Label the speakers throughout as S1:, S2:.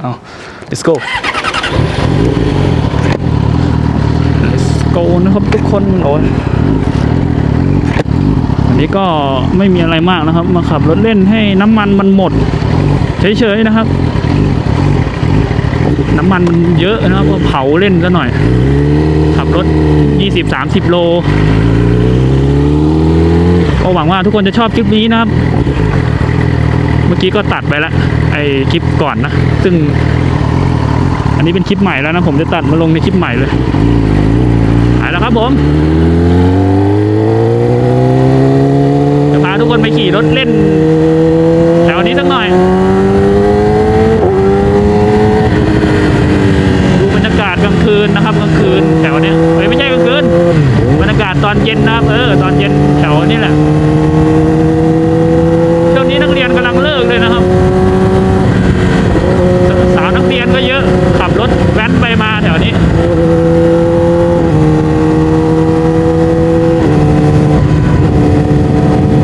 S1: เอา let's go let's go นะครับทุกคนโอ้ยอันนี้ก็ไม่มีอะไรมากนะครับ มาขับรถเล่นให้น้ำมันมันหมด เฉยๆนะครับ น้ำมันมันเยอะนะครับก็เผาเล่นซะหน่อย ขับรถ 20-30 โลก็หวังว่าทุกคนจะชอบคลิปนี้นะครับ เมื่อกี้ก็ตัดไปแล้วไอคลิปก่อนนะ ซึ่ง อันนี้เป็นคลิปใหม่แล้วนะ ผมจะตัดมาลงในคลิปใหม่เลยหายแล้วครับผมจะพาทุกคนไปขี่รถเล่นแถวนี้สักหน่อย ดูบรรยากาศกลางคืนนะครับกลางคืนแถวเนี้ยเฮ้ยไม่ใช่กลางคืน บรรยากาศตอนเย็นนะครับ เออ ตอนเย็นแถวนี้แหละ ช่วงนี้นักเรียนกำลังเลิกเลยนะครับ สาวนักเรียนก็เยอะ ขับรถแว้นไปมาแถวนี้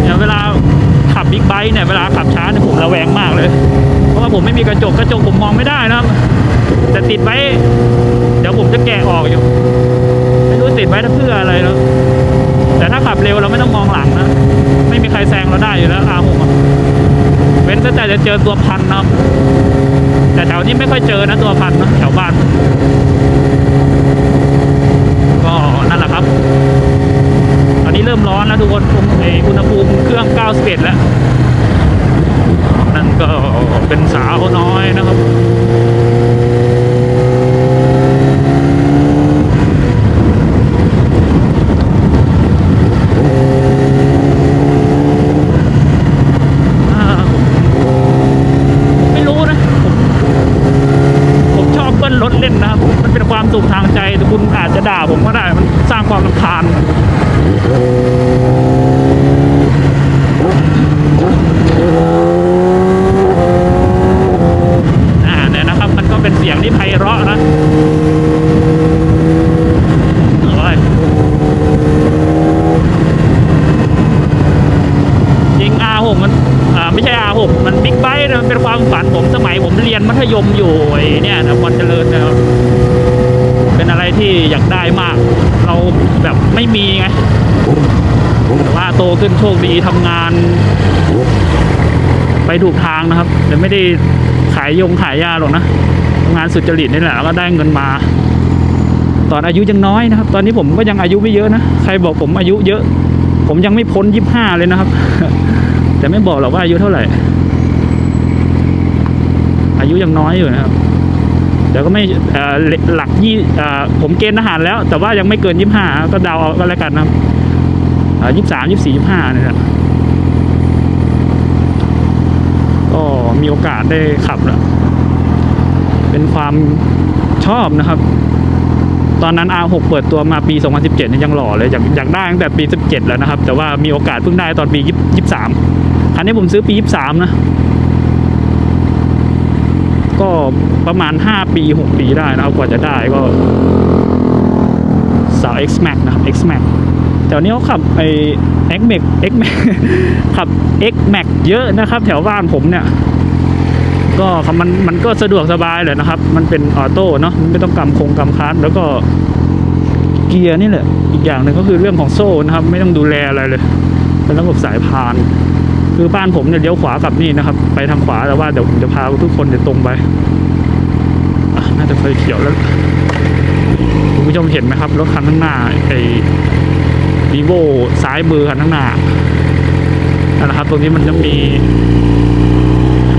S1: เนี่ยเวลาขับบิ๊กไบค์เนี่ยเวลาขับช้าเนี่ยผมระแวงมากเลย เพราะว่าผมไม่มีกระจกกระจกผมมองไม่ได้นะครับ แต่ติดไว้ เดี๋ยวผมจะแกะออกอยู่ ไม่รู้ติดไว้เพื่ออะไรแล้ว แต่ถ้าขับเร็วเราไม่ต้องมองหลังนะ ไม่มีใคร แซงเราได้อยู่แล้วอาหกเว้นแต่จะเจอตัวพันนะครับ แต่แถวนี้ไม่ค่อยเจอนะตัวพันนะแถวบ้านก็นั่นแหละครับ ตอนนี้เริ่มร้อนแล้วทุกคนไออุณหภูมิเครื่อง 91 แล้ว นั่นก็เป็นสาวน้อยนะครับ อ่าไม่รู้นะ ผมผมชอบเบิ้ลรถเล่นนะครับ มันเป็นความสุขทางใจแต่คุณอาจจะด่าผมก็ได้ มันสร้านความรำคาญอ่าเนี่ยนะครับ มันก็เป็นเสียงที่ไพเราะนะโอ้ย จริง R6 มันอ่าไม่ใช่ R6 มันบิ๊กไบค์นะมันเป็นความฝันผมสมัยผมเรียนมัธยมอยู่ไอ้เนี่ยนะพรเจริญนะครับ เป็นอะไรที่อยากได้มาก เราแบบไม่มีไง แต่ว่า โชคดีทำงาน ไปถูกทางนะครับแต่ไม่ได้ขายยงขายยาหรอกนะทำงานสุจริตนี่แหละแล้วก็ได้เงินมา ตอนอายุยังน้อยนะครับ ตอนนี้ผมก็ยังอายุไม่เยอะนะใครบอกผมอายุเยอะ ผมยังไม่พ้นยี่ห้าเลยนะครับ แต่ไม่บอกหรอกว่าอายุเท่าไหร่ อายุยังน้อยอยู่นะครับเดี๋ยวก็ไม่หลักยี่ผมเกณฑ์ทหารแล้ว แต่ว่ายังไม่เกินยี่ห้าก็เดาเอาก็แล้วกันนะครับ ยี่สามยี่สี่ยี่ห้าเนี่ยนะก็มีโอกาสได้ขับแล้วเป็นความชอบนะครับ ตอนนั้น R6 เปิดตัวมาปี 2017เนี่ยยังหล่อเลยอยากอยากได้ตั้งแต่ปี 17 แล้วนะครับ แต่ว่ามีโอกาสเพิ่งได้ตอนปี 23 คันนี้ผมซื้อปี 23 นะ ก็ประมาณ 5 ปี 6 ปีได้นะครับกว่าจะได้ก็สาว X Max นะครับ X Max แต่วันนี้เขาขับไอ้ X Max X Max ขับ X Max เยอะนะครับ แถวบ้านผมเนี่ย ก็มันมันก็สะดวกสบายเลยนะครับ มันเป็นออโต้เนาะมันไม่ต้องกำคงกำคัสแล้วก็เกียร์นี่แหละอีกอย่างหนึ่งก็คือเรื่องของโซ่นะครับ ไม่ต้องดูแลอะไรเลย เป็นระบบสายพาน คือบ้านผมเนี่ยเลี้ยวขวากลับนี่นะครับ ไปทางขวาแต่ว่าเดี๋ยวผมจะพาทุกคนเดี๋ยวตรงไปน่าจะไฟเขียวแล้วคุณผู้ชมเห็นไหมครับรถคันข้างหน้าไอ ดีโวซ้ายมือคันข้างหน้านั่นะครับ ตรงนี้มันจะมี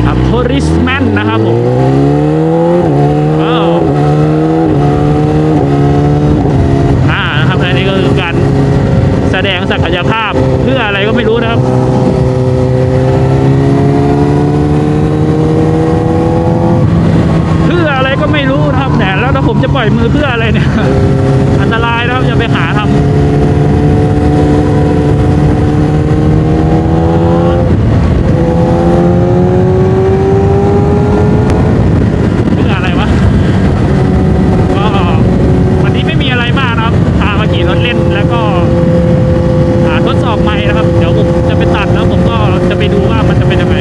S1: ครับทัวริสแมนนะครับผมว้าวอ่านะครับอันนี้ก็คือการแสดงศักยภาพเพื่ออะไรก็ไม่รู้นะครับ เพื่ออะไรก็ไม่รู้นะครับแต่แล้วถ้าผมจะปล่อยมือเพื่ออะไรเนี่ย อันตรายนะครับอย่าไปหาทำเพื่ออะไรวะ ก็วันนี้ไม่มีอะไรมากนะครับพามาขี่รถเล่นแล้วก็อ่าทดสอบไม้นะครับ เดี๋ยวผมจะไปตัดแล้วผมก็จะไปดูว่ามันจะเป็นยังไง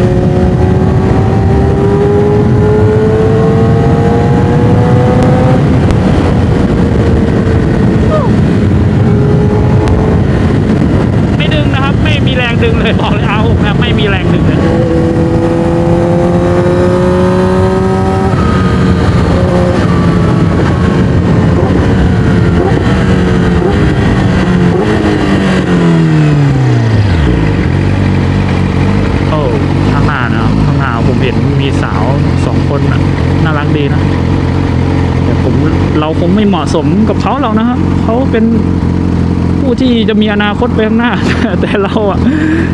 S1: ารักดีนะแต่ผมเราคงไม่เหมาะ สมกับเขาหรอกนะครับเขาเป็นผู้ที่จะมีอนาคตไปข้างหน้า แต่เราอะ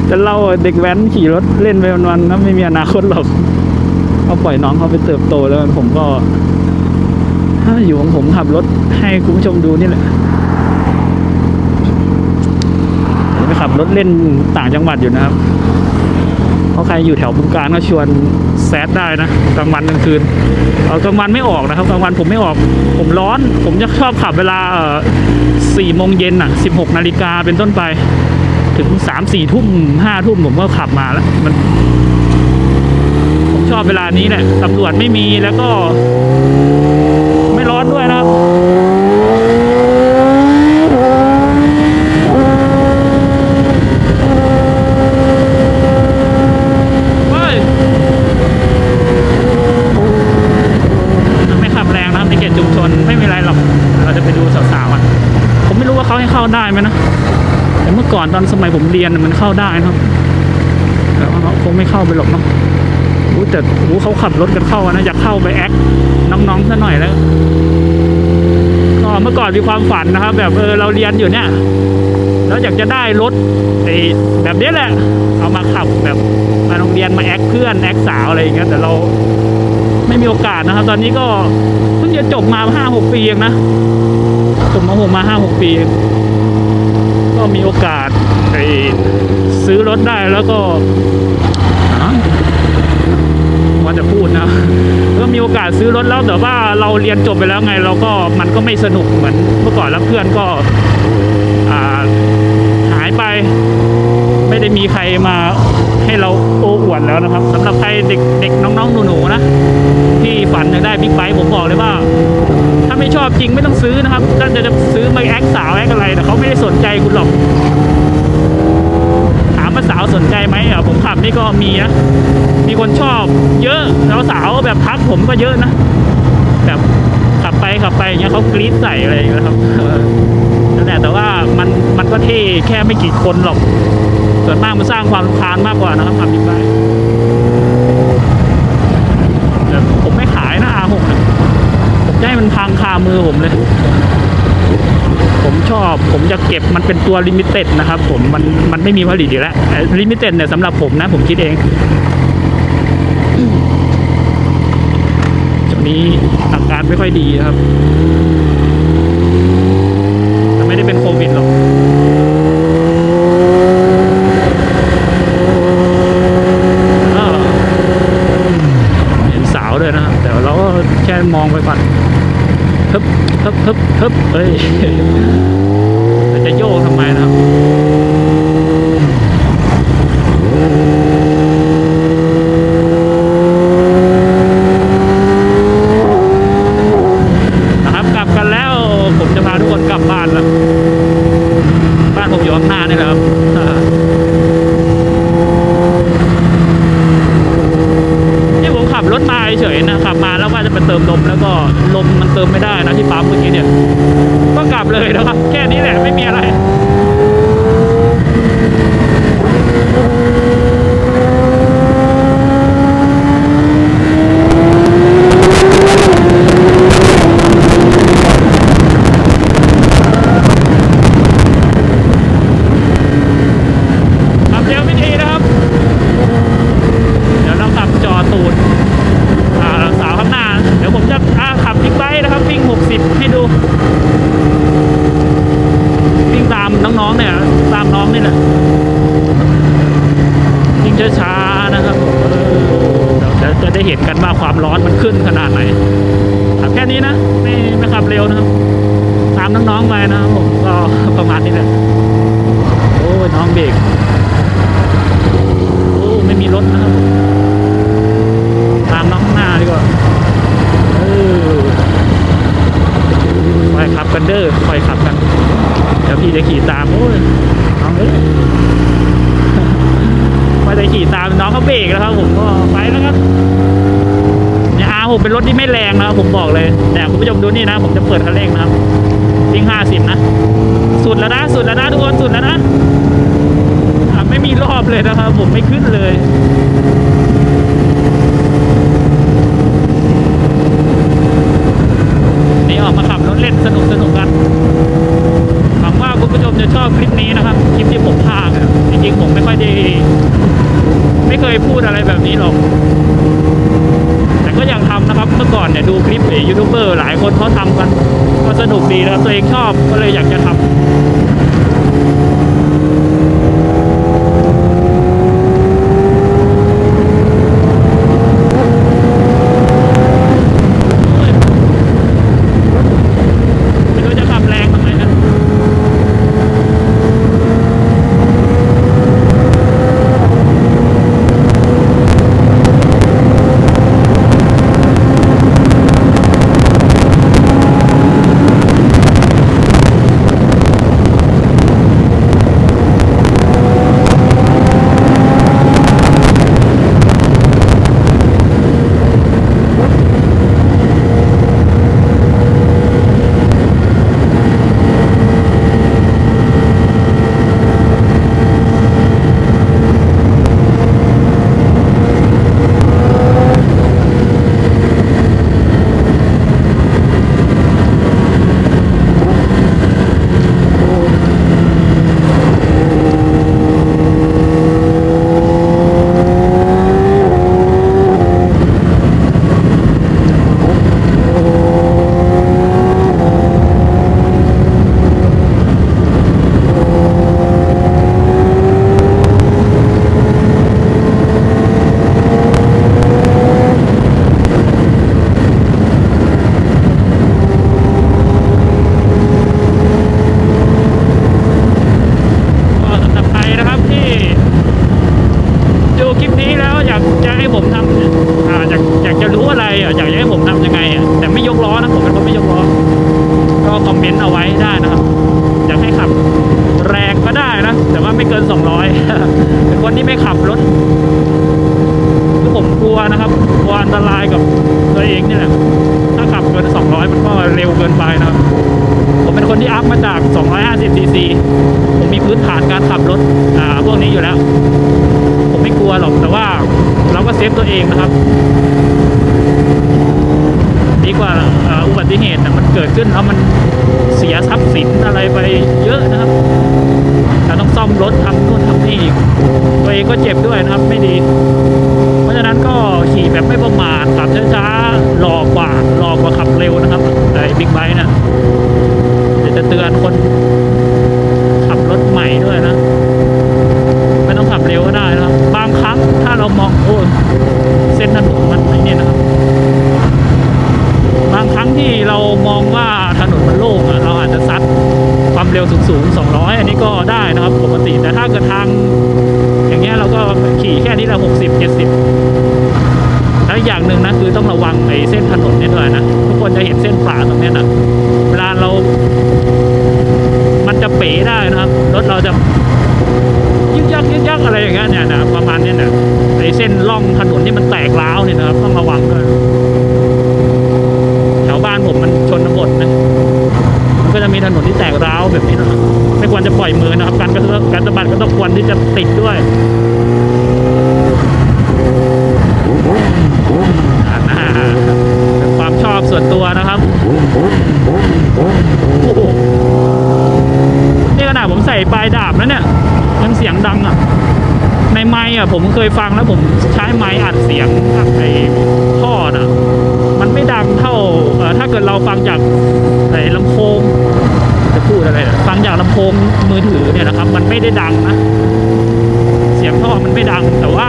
S1: แต่เราเด็กแว้นขี่รถเล่นไปวันๆนะไม่มีอนาคตหรอกเอาปล่อยน้องเขาไปเติบโตแล้วผมก็ถ้าอยู่ของผมขับรถให้คุณผู้ชมดูนี่แหละไปขับรถเล่นต่างจังหวัดอยู่นะครับเพราะใครอยู่แถวบึงการก็ชวน แซดได้นะกลางวันกลางคืนเออกลางวันไม่ออกนะครับกลางวันผมไม่ออก ผมร้อน ผมจะชอบขับเวลาเออสี่โมงเย็นอะสิบหกนาฬิกาเป็นต้นไป ถึงสามสี่ทุ่มห้าทุ่มผมก็ขับมาแล้วมัน ผมชอบเวลานี้แหละตำรวจไม่มีแล้วก็ ไม่ร้อนด้วยนะครับ เฮ้ยไม่ขับแรงนะครับในเขตชุมชนไม่มีอะไรหรอก เราจะไปดูสาวๆอะ ผมไม่รู้ว่าเขาให้เข้าได้ไหมนะ แต่เมื่อก่อนตอนสมัยผมเรียนมันเข้าได้นะครับแต่ว่าเขาคงไม่เข้าไปหรอกเนาะอู้แต่อู้เขาขับรถกันเข้านะอยากเข้าไปแอคน้องๆซะหน่อยแล้วก็เมื่อก่อนมีความฝันนะครับ แบบเออเราเรียนอยู่เนี่ยแล้วอยากจะได้รถไอ้แบบนี้แหละ เอามาขับแบบมาโรงเรียนมาแอคเพื่อนแอคสาวอะไรอย่างเงี้ยแต่เราไม่มีโอกาสนะครับ ตอนนี้ก็เพิ่งจะจบมาห้าหกปีเองนะจบมาหกมาห้าหกปี ก็มีโอกาส ซื้อรถได้แล้วก็ว่าจะพูดนะก็มีโอกาสซื้อรถแล้วแต่ว่าเราเรียนจบไปแล้วไง เราก็มันก็ไม่สนุกเหมือนเมื่อก่อนแล้วเพื่อนก็หายไป ไม่ได้มีใครมาให้เราโอ้อวดแล้วนะครับสำหรับใครเด็กเด็กน้องๆหนูๆนะที่ฝันอยากได้บิ๊กไบค์ผมบอกเลยว่า ถ้าไม่ชอบจริงไม่ต้องซื้อนะครับถ้าจะซื้อมาแอคสาวแอคอะไรแต่เขาไม่ได้สนใจคุณหรอก ว่าสาวสนใจไหมอะผมขับนี่ก็มีนะมีคนชอบเยอะแล้วสาวแบบทักผมก็เยอะนะแบบขับไปขับไปอย่างเงี้ยเขากรี๊ดใส่อะไรอย่างเงี้ยครับนั่นแหละแต่ว่ามันมันก็เท่แค่ไม่กี่คนหรอก ส่วนมากมันสร้างความรำคาญมากกว่านะครับขับบิ๊กไบค์ผมไม่ขายนะ R6 นะผมจะให้มันพังคามือผมเลย ผมชอบผมจะเก็บมันเป็นตัวลิมิเต็ดนะครับผมมันมันไม่มีผลิตอยู่แล้วลิมิเต็ดเนี่ยสำหรับผมนะผมคิดเองช่วงนี้อาการไม่ค่อยดีครับ แต่ไม่ได้เป็นโควิดหรอก ก็เห็นสาวด้วยนะครับ แต่เราก็แค่มองไปก่อน ฮึบฮึบฮึบฮึบเฮ้ยจะโยกทำไมนะครับกลับกันแล้ว ผมจะพาทุกคนกลับบ้านแล้ว บ้านผมอยู่ข้างหน้านี่แหละครับอ่านี่ผมขับรถมาเฉยๆนะขับมาแล้วว่าจะไปเติมลมแล้วก็ลมมันเติมไม่ได้นะที่ปั๊มเมื่อกี้เนี่ย ก็กลับเลย นะครับ แค่นี้แหละไม่มีอะไรวไม่ดีนะครับ เดี๋ยวเราขับจอตูดอ่าสาวข้างหน้า เดี๋ยวผมจะอ่าขับบิ๊กไบค์นะครับ วิ่ง 60 ให้ดู วิ่งตามน้องๆเนี่ย ตามน้องนี่แหละ วิ่งช้าๆนะครับผมเออเดี๋ยวจะได้เห็นกันว่าความร้อนมันขึ้นขนาดไหนขับแค่ นี้นะไม่ไม่ขับเร็วนะครับตามน้องๆไปนะครับผมก็ประมาณนี้แหละโอ้ยน้องเบรกโอ้ไม่มีรถนะครับตามน้องหน้าดีกว่าเออคอยขับกันเด้อคอยขับกันเดี๋ยวพี่จะขี่ตามโอ้ยน้องเอ้ยคอจะขี่ตามน้องเขาเบรกแล้วครับผมก็ไปแล้วครับเนี่ยอา ผมเป็นรถที่ไม่แรงนะครับผมบอกเลย แต่คุณผู้ชมดูนี่นะ ผมจะเปิดคันเร่งนะครับวิ่งห้าสิบนะ สุดแล้วนะสุดแล้วนะทุกคนสุดแล้วนะไม่มีรอบเลยนะครับ ผมไม่ขึ้นเลย เนี่ยดูคลิปเอยูทูบเบอร์หลายคนเขาทำกัน ก็ สนุกดีนะครับ ตัวเองชอบก็เลยอยากจะทำ ไม่รู้จะขับแรงทำไมนะ ก็สำหรับใครนะครับที่ดูคลิปนี้แล้วอยากจะให้ผมทำอ่าอยากอยากจะรู้อะไรอะอยากจะให้ผมทำยังไงอะแต่ไม่ยกล้อนะผมเป็นคนไม่ยกล้อ ก็คอมเมนต์เอาไว้ได้นะครับ อยากให้ขับแรงก็ได้นะ แต่ว่าไม่เกิน 200 เป็นคนที่ไม่ขับรถคือผมกลัวนะครับกลัวอันตรายกับตัวเองนี่แหละถ้าขับเกิน 200 มันก็เร็วเกินไปนะครับ ผมเป็นคนที่อัพมาจาก 250ซีซีผมมีพื้นฐานการขับรถอ่าพวกนี้อยู่แล้ว ผมไม่กลัวหรอกแต่ว่าเราก็เซฟตัวเองนะครับดีกว่าอุบัติเหตุน่มันเกิดขึ้นแล้วมัน สียทรัพย์สินอะไรไปเยอะนะครับเราต้องซ่อมรถทำนู่นทำนี่อีกตัวเองก็เจ็บด้วยนะครับไม่ดี เพราะฉะนั้นก็ขี่แบบไม่ประมาทขับช้าๆหลอกกว่าหลอกกว่าขับเร็วนะครับไอ้บิ๊กไบค์นะเดี๋ยวจะเตือนคนขับรถใหม่ด้วยนะไม่ต้องขับเร็วก็ได้นะครับ บางครั้งถ้าเรามองโอ้เส้นถนนมันไอ้นี่ยนะครับางครั้งที่เรามองว่าถนนมันโล่งอะเราอาจจะซัดความเร็วสูงๆ200 อันนี้ก็ได้นะครับปกติ แต่ถ้าเกิดทาง อย่างเงี้ยเราก็ขี่แค่นี้ละ60 70แล้วอย่างหนึ่งนะคือต้องระวังไอ้เส้นถนนเนี่ยด้วยนะ ทุกคนจะเห็นเส้นขวาตรงนี้นะเวลาเรา มันจะเป๋ได้นะครับ รถเราจะยึกยักยึกยักอะไรอย่างเงี้ยเนี่ยนะประมาณนี้นะไอ้เส้นร่องถนนที่มันแตกร้า ที่จะติดด้วยอ่านะเป็นความชอบส่วนตัวนะครับโอ้โหนี่ขนาดผมใส่ปลายดาบแล้วเนี่ยยังเสียงดังอะ ในไมค์อะผมเคยฟังแล้วผมใช้ไมค์อัดเสียงอัดไอ้ท่อน่ะ มันไม่ดังเท่าถ้าเกิดเราฟังจากไอ้ลำโพง จะพูดอะไรนะฟังจากลำโพงมือถือเนี่ยนะครับ มันไม่ได้ดังนะ เสียงท่อมันไม่ดัง แต่ว่า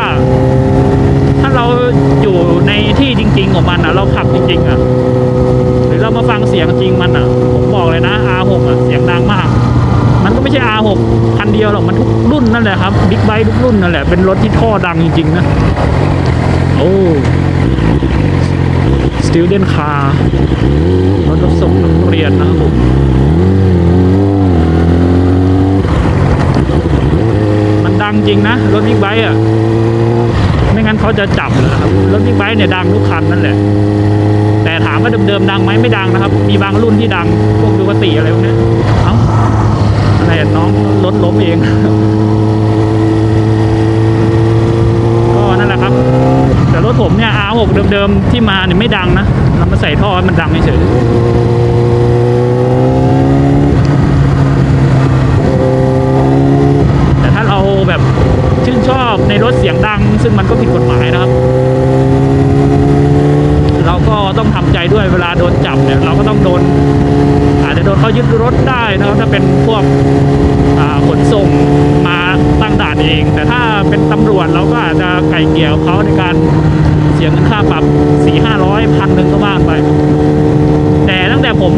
S1: ถ้าเราอยู่ในที่จริง ๆ ของมันอะเราขับจริง ๆอะหรือเรามาฟังเสียงจริงมันอะ ผมบอกเลยนะ R6 อะเสียงดังมาก มันก็ไม่ใช่ R6 คันเดียวหรอกมันทุกรุ่นนั่นแหละครับบิ๊กไบค์ทุกรุ่นนั่นแหละเป็นรถที่ท่อดังจริงๆนะโอ้ student car รถรับส่งนักเรียนนะครับผม มัน ดังจริงนะ รถบิ๊กไบค์อะ ไม่งั้นเขาจะจับเลยนะครับรถบิ๊กไบค์เนี่ยดังทุกคันนั่นแหละ แต่ถามว่าเดิมๆดังไหมไม่ดังนะครับ มีบางรุ่นที่ดัง พวกดูกติอะไรพวกนี้เอ้าอะไรน้องรถล้มเองก็นั่นแหละครับ แต่รถผมเนี่ย R6 เดิมๆที่มาเนี่ยไม่ดังนะเรามาใส่ท่อมันดังเฉยๆแต่ถ้าเราแบบ ชื่นชอบในรถเสียงดัง ซึ่งมันก็ผิดกฎหมายนะครับ เราก็ต้องทำใจด้วยเวลาโดนจับเนี่ยเราก็ต้องโดน อาจจะโดนเขายึดรถได้นะครับถ้าเป็นพวกขนส่งมาตั้งด่านเอง แต่ถ้าเป็นตำรวจเราก็อาจจะไก่เกลี่ยวเขาในการเสียเงินค่าปรับสี่ห้าร้อยพันหนึ่งก็ว่างไป แต่ตั้งแต่ผม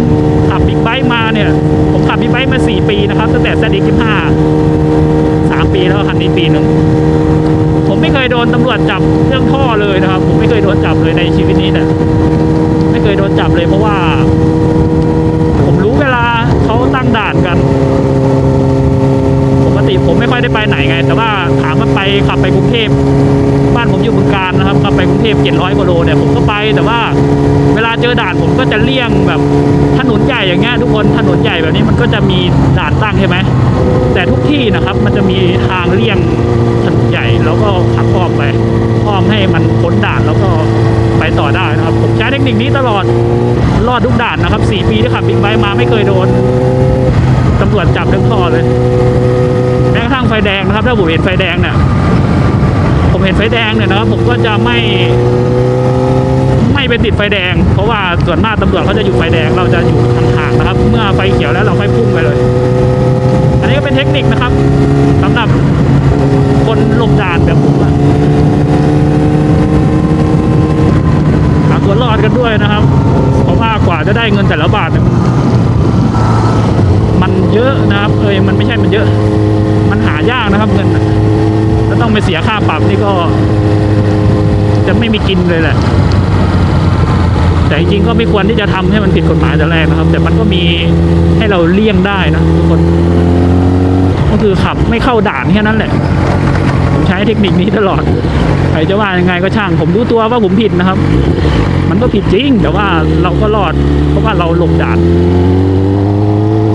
S1: ขับบิ๊กไบค์มาเนี่ย ผมขับบิ๊กไบค์มาสี่ปีนะครับ ตั้งแต่ซดิกิห้า ปีแล้วคันนี้ปีหนึ่งผมไม่เคยโดนตำรวจจับเรื่องท่อเลยนะครับ ผมไม่เคยโดนจับเลยในชีวิตนี้เนี่ยไม่เคยโดนจับเลยเพราะว่า ผมรู้เวลาเขาตั้งด่านกันปกติผมไม่ค่อยได้ไปไหนไง แต่ว่าถามว่าไปขับไปกรุงเทพบ้านผมอยู่บึงการนะครับขับไปกรุงเทพ700กิโลเนี่ยผมก็ไปแต่ว่า เวลาเจอด่านผมก็จะเลี่ยงแบบถนนใหญ่อย่างเงี้ยทุกคนถนนใหญ่แบบนี้มันก็จะมีด่านตั้งใช่ไหม แต่ทุกที่นะครับมันจะมีทางเลี่ยงถนนใหญ่แล้วก็ขับอ้อมไปอ้อมให้มันพ้นด่านแล้วก็ไปต่อได้นะครับ ผมใช้เทคนิคนี้ตลอดรอดทุกด่านนะครับ 4 ปีที่ขับบิ๊กไบค์มาไม่เคยโดนตำรวจจับเรื่องท่อเลย แม้กระทั่งไฟแดงนะครับ ถ้าผมเห็นไฟแดงเนี่ยผมเห็นไฟแดงเนี่ยนะครับ ผมก็จะไม่ไม่ไปติดไฟแดง เพราะว่าส่วนมากตำรวจเขาจะอยู่ไฟแดงเราจะอยู่ห่างๆนะครับ เมื่อไฟเขียวแล้วเราค่อยพุ่งไปเลย นี้ก็เป็นเทคนิคนะครับสำหรับคนหลบด่านแบบผมอะหาตัวรอดกันด้วยนะครับเพราะว่ากว่าจะได้เงินแต่ละบาทเนี่ยมันเยอะนะครับเอ้ยมันไม่ใช่มันเยอะ มันหายากนะครับเงินแล้วต้องไปเสียค่าปรับนี่ก็ จะไม่มีกินเลยแหละแต่จริงๆก็ไม่ควรที่จะทำให้มันผิดกฎหมายแต่แรกนะครับ แต่มันก็มีให้เราเลี่ยงได้นะทุกคน คือขับไม่เข้าด่านแค่นั้นแหละ ผมใช้เทคนิคนี้ตลอด ใครจะว่ายังไงก็ช่าง ผมรู้ตัวว่าผมผิดนะครับ มันก็ผิดจริง แต่ว่าเราก็รอด เพราะว่าเราหลบด่าน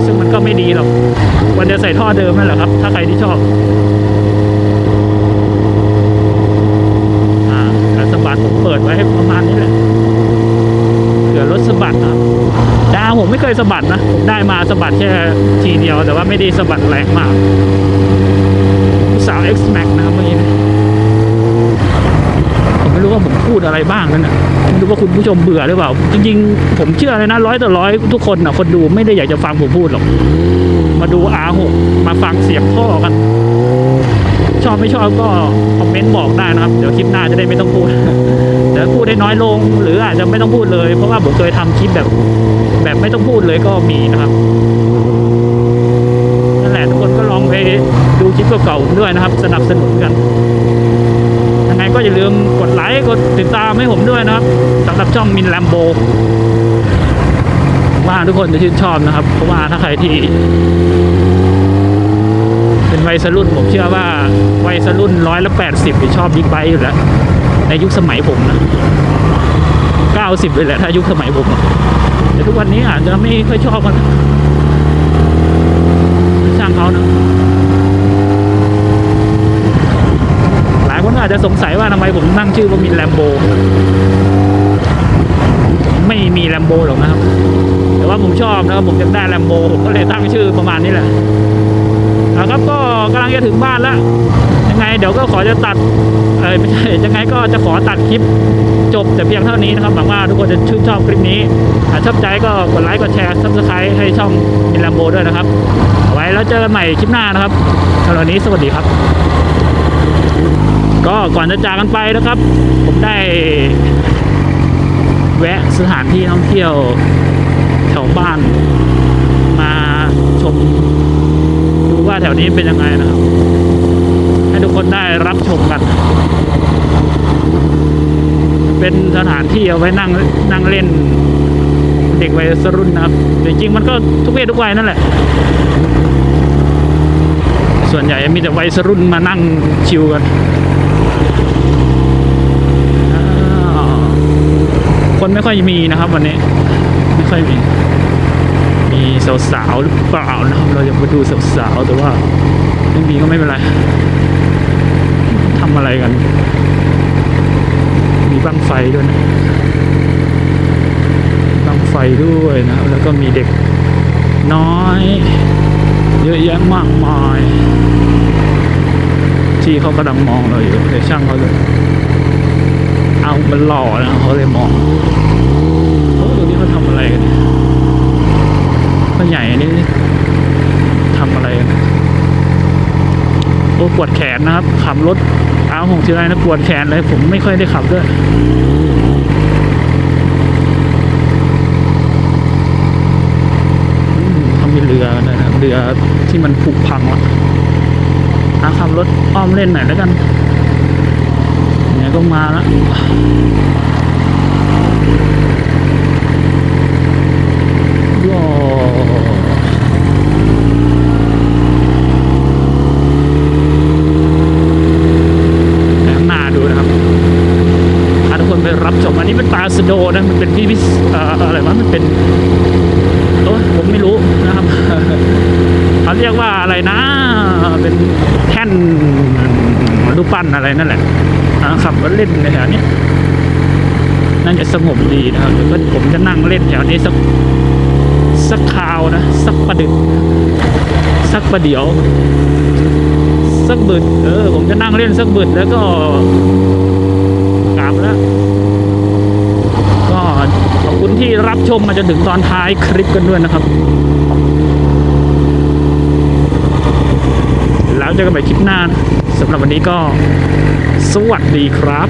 S1: ซึ่งมันก็ไม่ดีหรอกควรจะใส่ท่อเดิมนั่นแหละครับ ถ้าใครที่ชอบอ่าการสะบัดผมเปิดไว้ให้ประมาณนี้แหละเผื่อรถสะบัดนะครับ ผมไม่เคยสะบัดนะผมได้มาสะบัดแค่ทีเดียวแต่ว่าไม่ได้สะบัดแรงมากสาว X Max นะครับเมื่อกี้นะผมไม่รู้ว่าผมพูดอะไรบ้างนั่นนะไม่รู้ว่าคุณผู้ชมเบื่อหรือเปล่า จริงๆ ผมเชื่อเลยนะร้อยต่อร้อยทุกคนนะคนดูไม่ได้อยากจะฟังผมพูดหรอก มาดู R6 มาฟังเสียงท่อกัน ชอบไม่ชอบก็คอมเมนต์บอกได้นะครับ เดี๋ยวคลิปหน้าจะได้ไม่ต้องพูด เดี๋ยวพูดได้น้อยลง หรืออาจจะไม่ต้องพูดเลย เพราะว่าผมเคยทำคลิปแบบ แบบไม่ต้องพูดเลยก็มีนะครับนั่นแหละทุกคนก็ลองไปดูคลิปเก่าๆด้วยนะครับ สนับสนุนกันยังไงก็อย่าลืมกดไลค์กดติดตามให้ผมด้วยนะครับสำหรับช่องมินแลมโบว่าทุกคนจะชื่นชอบนะครับ เพราะว่าถ้าใครที่เป็นวัยรุ่นผมเชื่อว่าวัยรุ่นร้อยละแปดสิบชอบบิ๊กไบค์อยู่แล้ว ในยุคสมัยผมนะเก้าสิบเลยแหละถ้ายุคสมัยผมอะแต่ทุกวันนี้อาจจะไม่ค่อยชอบกันช่างเขานะหลายคนอาจจะสงสัยว่าทำไมผมตั้งชื่อว่ามีแลมโบไม่มีแลมโบหรอกนะครับ แต่ว่าผมชอบนะครับผมอยากได้แลมโบผมก็เลยตั้งชื่อประมาณนี้แหละ นะครับก็กำลังจะถึงบ้านแล้วยังไงเดี๋ยวก็ขอจะตัดเอ้ยไม่ใช่ยังไงก็จะขอตัดคลิปจบแต่เพียงเท่านี้นะครับหวังว่าทุกคนจะชื่นชอบคลิปนี้ถ้าชอบใจก็กดไลค์กดแชร์ซับสไครต์ให้ช่องมินลัมโบด้วยนะครับเอาไว้แล้วเจอกันใหม่คลิปหน้านะครับสำหรับวันนี้สวัสดีครับ ก็ก่อนจะจากกันไปนะครับ ผมได้แวะสถานที่ท่องเที่ยวแถวบ้านมาชม ว่าแถวนี้เป็นยังไงนะครับ ให้ทุกคนได้รับชมกัน เป็นสถานที่เอาไว้นั่งนั่งเล่น เด็กวัยรุ่นนะครับจริงๆมันก็ทุกเพศทุกวัยนั่นแหละ ส่วนใหญ่มีแต่วัยรุ่นมานั่งชิลกันคนไม่ค่อยมีนะครับวันนี้ ไม่ค่อยมี มีสาวๆหรือเปล่านะครับเราจะมาดูสาวๆแต่ว่าไม่มีก็ไม่เป็นไรทำอะไรกัน มีบังไฟด้วยนะบังไฟด้วยนะครับแล้วก็มีเด็กน้อย เยอะแยะมากมาย ที่เขากำลังมองเราอยู่แต่ช่างเขาเลยเอามันหล่อนะเขาเลยมองตรงนี้มาทำอะไรกัน ใหญ่นี่ทำอะไรโอ้ปวดแขนนะครับ ขับรถเอาหงทีไรนะปวดแขนเลย ผมไม่ค่อยได้ขับด้วยเขามีเรือนะครับเรือที่มันผุพังละเอาขับรถอ้อมเล่นหน่อยแล้วกันเนี่ยก็มาละ รูปปั้นอะไรนั่นแหละนะครับก็เล่นในแถวนี้น่าจะสงบดีนะครับเดี๋ยวก็ผมจะนั่งเล่นแถวนี้สักสักคราวนะ สักประดึกสักประเดี๋ยว สักบึดเออ ผมจะนั่งเล่นสักบึดแล้วก็กลับแล้ว ก็ขอบคุณที่รับชมมาจนถึงตอนท้ายคลิปกันด้วยนะครับ เจอกันใหม่คลิปหน้าสำหรับวันนี้ก็สวัสดีครับ